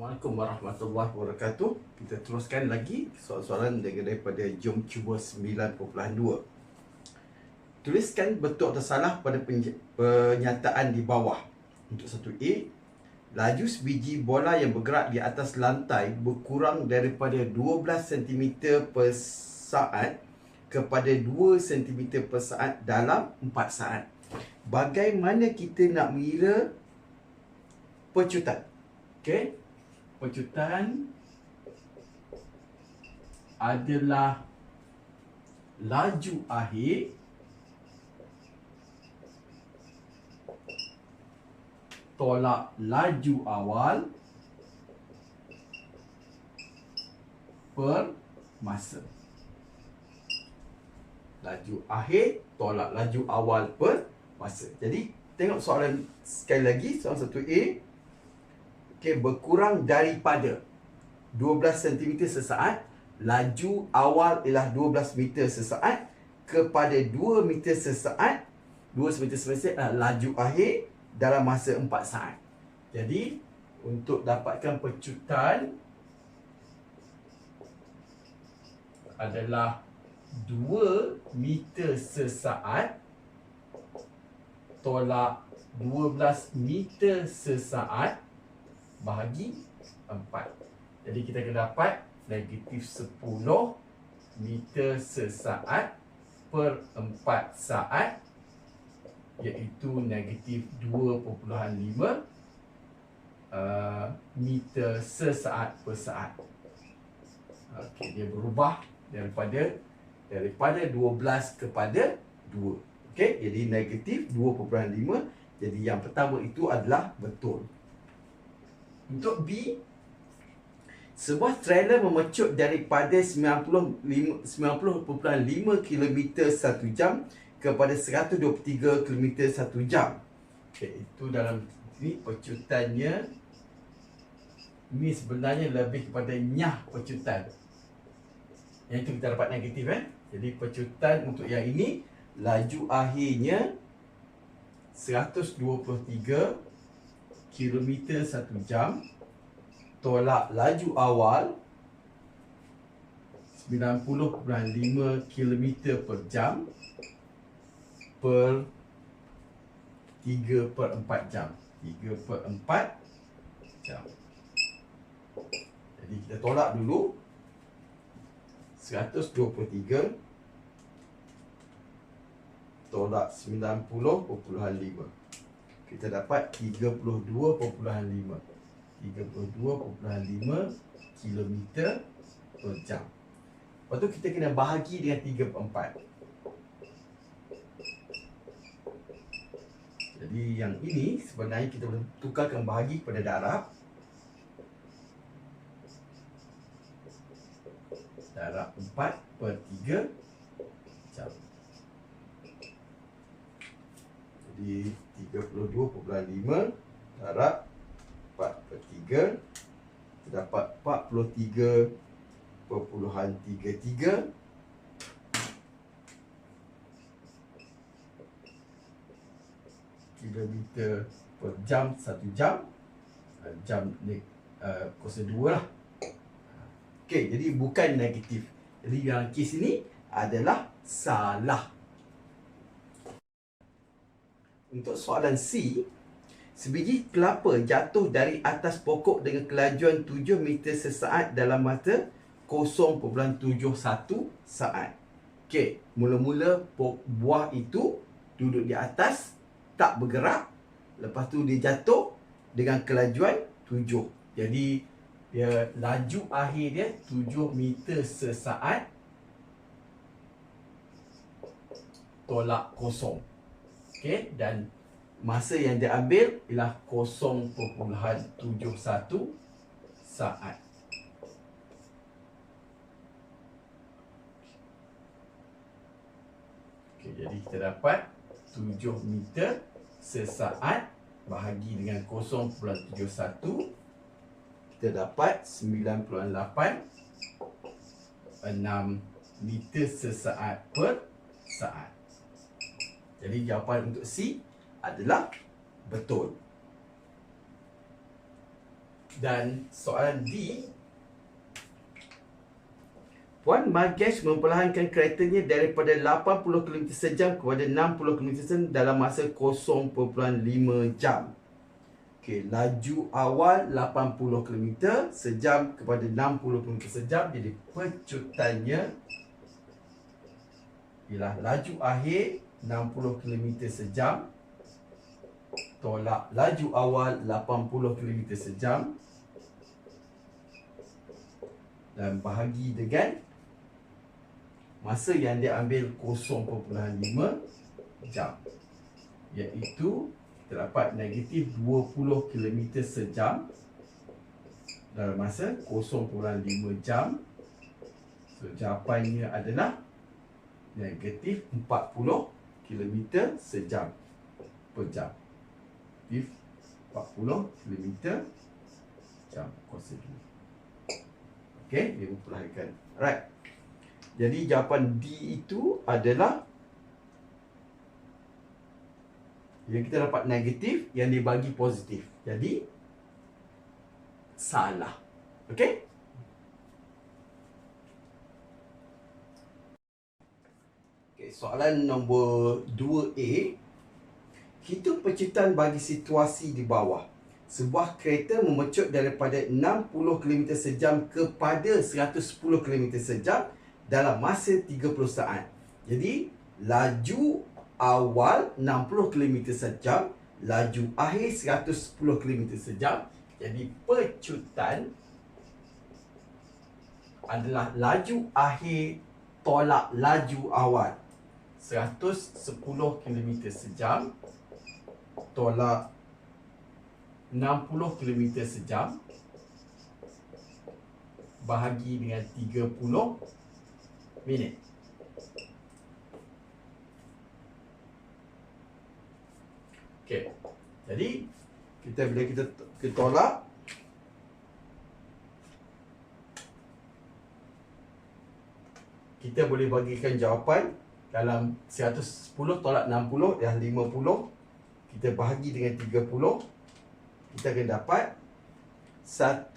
Assalamualaikum warahmatullahi wabarakatuh. Kita teruskan lagi soalan-soalan daripada jom cuba 9.2. Tuliskan betul atau salah pada penyataan di bawah. Untuk satu A, laju sebiji bola yang bergerak di atas lantai berkurang daripada 12 cm per saat kepada 2 cm per saat dalam 4 saat. Bagaimana kita nak mengira pecutan? Okey. Pecutan adalah laju akhir tolak laju awal per masa. Laju akhir tolak laju awal per masa. Jadi tengok soalan sekali lagi soalan 1A. Okey, berkurang daripada 12 cm sesaat, laju awal ialah 12 meter sesaat kepada 2 meter sesaat. 2 meter sesaat adalah laju akhir dalam masa 4 saat. Jadi, untuk dapatkan pecutan adalah 2 meter sesaat tolak 12 meter sesaat bahagi 4. Jadi kita akan dapat negatif 10 meter sesaat per 4 saat iaitu negatif 2.5 uh, meter sesaat per saat. Okey, dia berubah daripada daripada 12 kepada 2. Okey, jadi negatif 2.5. Jadi yang pertama itu adalah betul. Untuk B, sebuah trailer memecut daripada 90.5 90 km satu jam kepada 123 km satu jam. Okay, itu dalam ini pecutannya ini sebenarnya lebih kepada nyah pecutan. Yang itu kita dapat negatif eh. Jadi pecutan untuk yang ini laju akhirnya 123 km satu jam tolak laju awal 90.5 km per jam per 3 per 4 jam. 3 per 4 jam. Jadi kita tolak dulu 123 Tolak 90.5 Kita dapat 32.5 32.5 km per jam. Lepas tu kita kena bahagi dengan 3 per 4 Jadi yang ini sebenarnya kita boleh tukarkan bahagi pada darab. Darab 4 per 3 jam. Jadi 32.5 darab 4 per 3 kita dapat 43.33 kilometer per jam satu jam. Uh, jam ni uh, kuasa dua lah. Okey, jadi bukan negatif. Jadi yang kes ini adalah salah. Untuk soalan C sebiji kelapa jatuh dari atas pokok dengan kelajuan 7 meter sesaat dalam masa 0.71 saat. Okey, mula-mula buah itu duduk di atas tak bergerak. Lepas tu dia jatuh dengan kelajuan 7 jadi dia laju akhir dia 7 meter sesaat tolak kosong. Okey dan masa yang dia ambil ialah 0.71 saat okey jadi kita dapat 7 meter sesaat bahagi dengan 0.71 kita dapat 9.8 6 meter sesaat per saat. Jadi jawapan untuk C adalah betul. Dan soalan D Puan Margesh memperlahankan keretanya daripada 80 km sejam kepada 60 km sejam dalam masa 0.5 jam. Okey, laju awal 80 km sejam kepada 60 km sejam. Jadi pecutannya ialah laju akhir 60 km sejam tolak laju awal 80 km sejam dan bahagi dengan masa yang dia ambil 0.5 jam iaitu terdapat negatif 20 km sejam dalam masa 0.5 jam so jawapannya adalah negatif 40 km sejam per jam. If 40 km jam kuasa 2. Okey, dia memperhatikan. Alright. Jadi jawapan D itu adalah yang kita dapat negatif yang dibagi positif. Jadi salah. Okey? soalan nombor 2A Hitung penciutan bagi situasi di bawah. Sebuah kereta memecut daripada 60 km sejam kepada 110 km sejam Dalam masa 30 saat. Jadi laju awal 60 km sejam Laju akhir 110 km sejam. Jadi pecutan adalah laju akhir tolak laju awal 110 km sejam tolak 60 km sejam bahagi dengan 30 minit. Okey. Jadi kita bila kita kita tolak kita boleh bagikan jawapan dalam 110 tolak 60 dah 50 kita bahagi dengan 30 kita akan dapat 1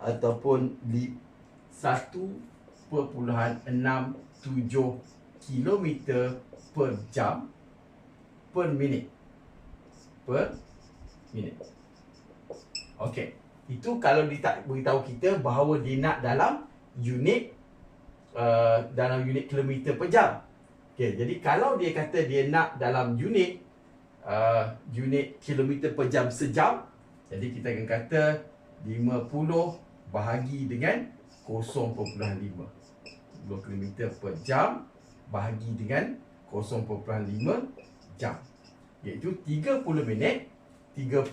ataupun 1.67 km per jam per minit. Per minit. Okey, itu kalau dia tak beritahu kita bahawa dia nak dalam unit uh, dalam unit kilometer per jam. Okay, jadi kalau dia kata dia nak dalam unit uh, unit kilometer per jam sejam, jadi kita akan kata 50 bahagi dengan 0.5. 2 km per jam bahagi dengan 0.5 jam. Iaitu 30 minit, 30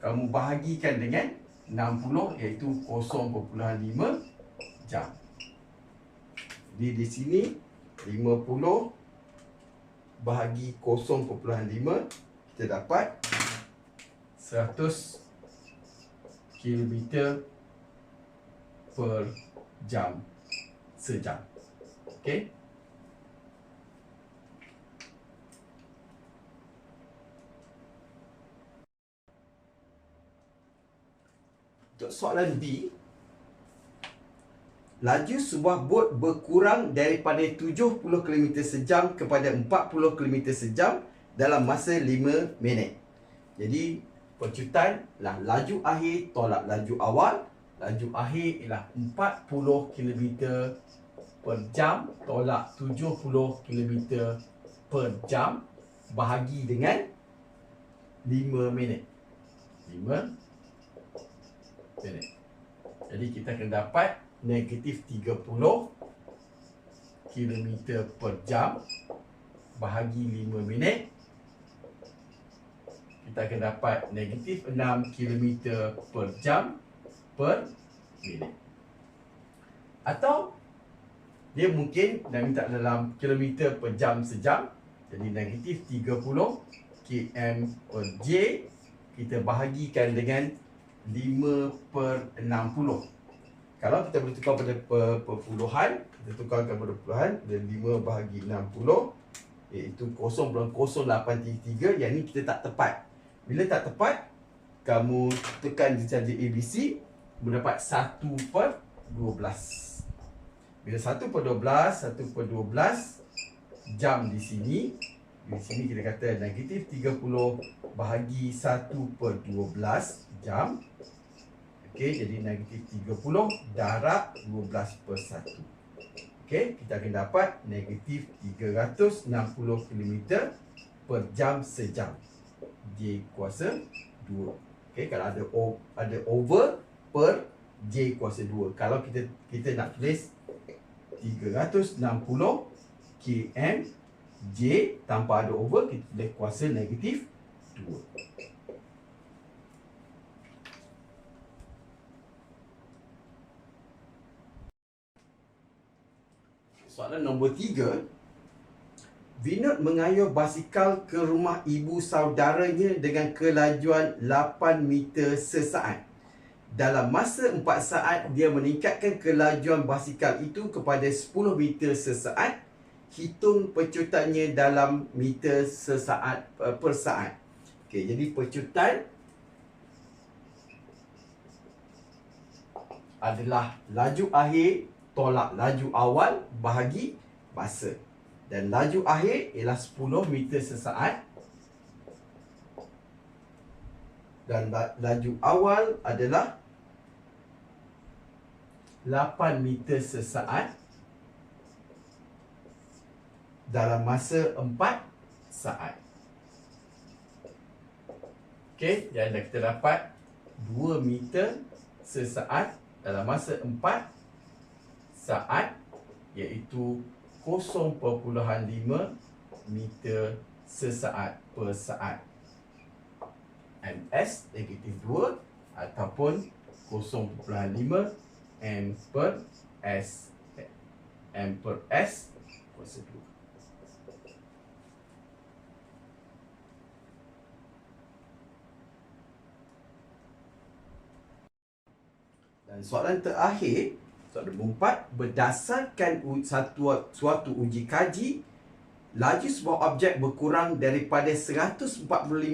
kamu bahagikan dengan 60 iaitu 0.5 jam. Jadi di sini 50 bahagi 0.5 kita dapat 100 km per jam sejam. Okey. Untuk soalan B, laju sebuah bot berkurang daripada 70 km sejam kepada 40 km sejam dalam masa 5 minit. Jadi, percutan lah laju akhir tolak laju awal. Laju akhir ialah 40 km per jam tolak 70 km per jam bahagi dengan 5 minit. 5 minit. Jadi, kita akan dapat negatif 30 km per jam bahagi 5 minit kita akan dapat negatif 6 km per jam per minit. Atau dia mungkin dah minta dalam kilometer per jam sejam jadi negatif 30 km per j kita bahagikan dengan 5 per 60 kalau kita boleh tukar pada perpuluhan Kita tukarkan pada perpuluhan Dan 5 bahagi 60 Iaitu 0.0833 Yang ni kita tak tepat. Bila tak tepat kamu tekan di saja ABC mendapat 1 per 12 bila 1 per 12 1 per 12 jam di sini di sini kita kata negatif 30 bahagi 1 per 12 jam Okey, jadi negatif 30 darab 12 per 1 Okey, kita akan dapat negatif 360 km per jam sejam J kuasa 2 Okay, kalau ada o, ada over per J kuasa 2. Kalau kita kita nak tulis 360 km J tanpa ada over, kita tulis kuasa negatif 2. Soalan nombor 3 Vinod mengayuh basikal ke rumah ibu saudaranya dengan kelajuan 8 meter sesaat. Dalam masa 4 saat, dia meningkatkan kelajuan basikal itu kepada 10 meter sesaat. Hitung pecutannya dalam meter sesaat uh, per saat. Okey, jadi pecutan adalah laju akhir tolak laju awal bahagi masa. Dan laju akhir ialah 10 meter sesaat. Dan laju awal adalah 8 meter sesaat dalam masa 4 saat. Okey, jadi kita dapat 2 meter sesaat dalam masa 4 saat iaitu 0.5 meter sesaat per saat. MS negatif 2 ataupun 0.5 M per S M per S kuasa 2. Dan soalan terakhir Nombor empat, berdasarkan satu, suatu uji kaji, laju sebuah objek berkurang daripada 145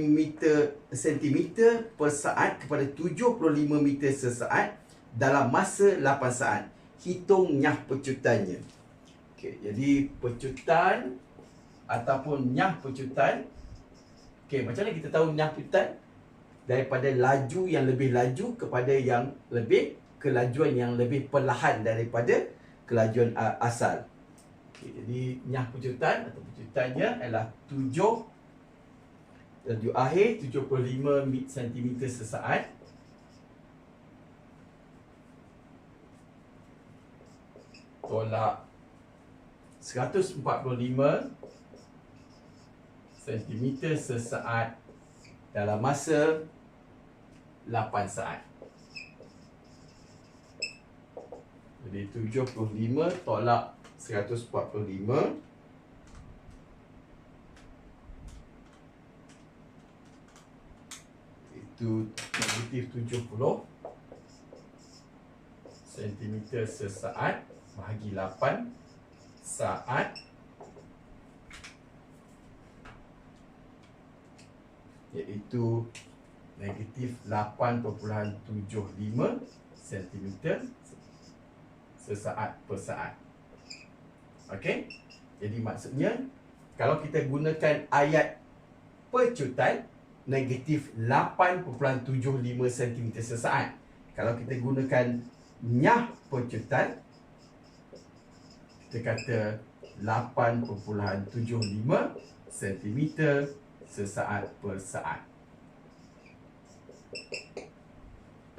meter sentimeter per saat kepada 75 meter sesaat dalam masa 8 saat. Hitung nyah pecutannya. Okay, jadi pecutan ataupun nyah pecutan. Okay, macam mana kita tahu nyah pecutan? Daripada laju yang lebih laju kepada yang lebih kelajuan yang lebih perlahan daripada kelajuan uh, asal. Okay, jadi nyah pecutan atau pecutannya adalah 7 laju akhir 75 cm sesaat. Tolak 145 cm sesaat dalam masa 8 saat. Jadi 75 tolak 145 Itu negatif 70 Sentimeter sesaat Bahagi 8 Saat. Iaitu Negatif 8.75 Sentimeter sesaat per saat. Okey? Jadi maksudnya kalau kita gunakan ayat pecutan negatif 8.75 cm sesaat. Kalau kita gunakan nyah pecutan kita kata 8.75 cm sesaat per saat.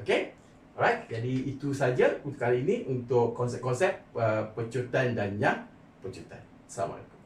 Okey? Alright, jadi itu saja untuk kali ini untuk konsep-konsep uh, pecutan dan yang pecutan. Assalamualaikum.